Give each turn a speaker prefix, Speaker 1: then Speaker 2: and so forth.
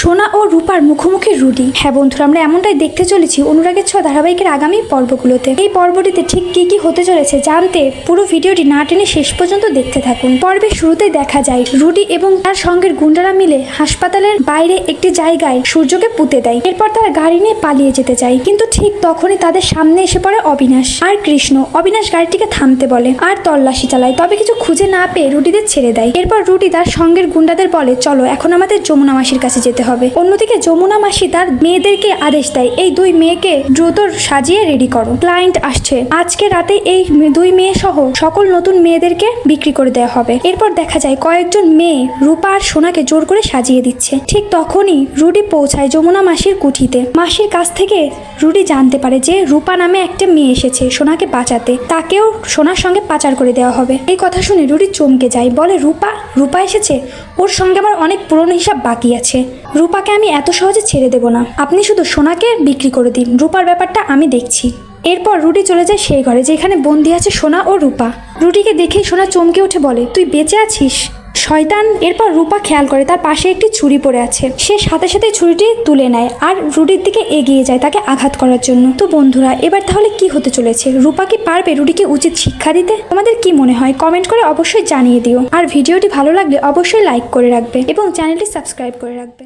Speaker 1: সোনা ও রূপার মুখোমুখি রুডি হ্যাঁ বন্ধুরা, আমরা এমনটাই দেখতে চলেছি অনুরাগের ছ ধারাবাহিকের আগামী পর্বগুলোতে। এই পর্বটিতে ঠিক কি কি হতে চলেছে জানতে পুরো ভিডিওটি না টেনে শেষ পর্যন্ত দেখতে থাকুন। পর্বের শুরুতেই দেখা যায় রুডি এবং তার সঙ্গের গুন্ডারা মিলে হাসপাতালের বাইরে একটি জায়গায় সূর্যকে পুঁতে দেয়। এরপর তারা গাড়ি নিয়ে পালিয়ে যেতে চায়, কিন্তু ঠিক তখনই তাদের সামনে এসে পড়ে অবিনাশ। আর কৃষ্ণ, অবিনাশ গাড়িটিকে থামতে বলে আর তল্লাশি চালায়, তবে কিছু খুঁজে না পেয়ে রুডিদের ছেড়ে দেয়। এরপর রুডি তার সঙ্গের গুন্ডাদের বলে, চলো, এখন আমাদের যমুনা মাসির কাছে যেতে হবে। অন্যদিকে যমুনা মাসি তার মেয়েদেরকে আদেশ দেয়, এই দুই মেয়েকে দ্রুত সাজিয়ে রেডি করো। ক্লায়েন্ট আসছে। আজকে রাতে এই দুই মেয়ে সহ সকল নতুন মেয়েদেরকে বিক্রি করে দেওয়া হবে। এরপর দেখা যায় কয়েকজন মেয়ে রূপা আর সোনাকে জোর করে সাজিয়ে দিচ্ছে। ঠিক তখনই রুডি পৌঁছায় যমুনা মাসির কুঠিতে। মাসির কাছ থেকে রুডি জানতে পারে যে রূপা নামে একটা মেয়ে এসেছে সোনাকে বাঁচাতে। তাকেও সোনার সঙ্গে পাচার করে দেওয়া হবে। এই কথা শুনে রুডি চমকে যায়। বলে, রূপা রূপা এসেছে? ওর সঙ্গে আমার অনেক পুরনো হিসাব বাকি আছে। রূপাকে আমি এত সহজে ছেড়ে দেব না। আপনি শুধু সোনাকে বিক্রি করে দিন। রূপার ব্যাপারটা আমি দেখছি। এরপর রুটি চলে যায় সেই ঘরে, যেখানে বন্দি আছে সোনা ও রূপা। রুটিকে দেখে সোনা চমকে উঠে বলে, তুই বেঁচে আছিস? শয়তান এরপর রূপা খেয়াল করে তার পাশে একটি ছুরি পড়ে আছে। সে সাথে সাথে ছুরিটি তুলে নেয় আর রুটির দিকে এগিয়ে যায় তাকে আঘাত করার জন্য। তো বন্ধুরা, এবার তাহলে কি হতে চলেছে? রূপা কি পারবে রুটিকে উচিত শিক্ষা দিতে? তোমাদের কি মনে হয়? কমেন্ট করে অবশ্যই জানিয়ে দিও। আর ভিডিওটি ভালো লাগলে অবশ্যই লাইক করে রাখবে এবং চ্যানেলটি সাবস্ক্রাইব করে রাখবে।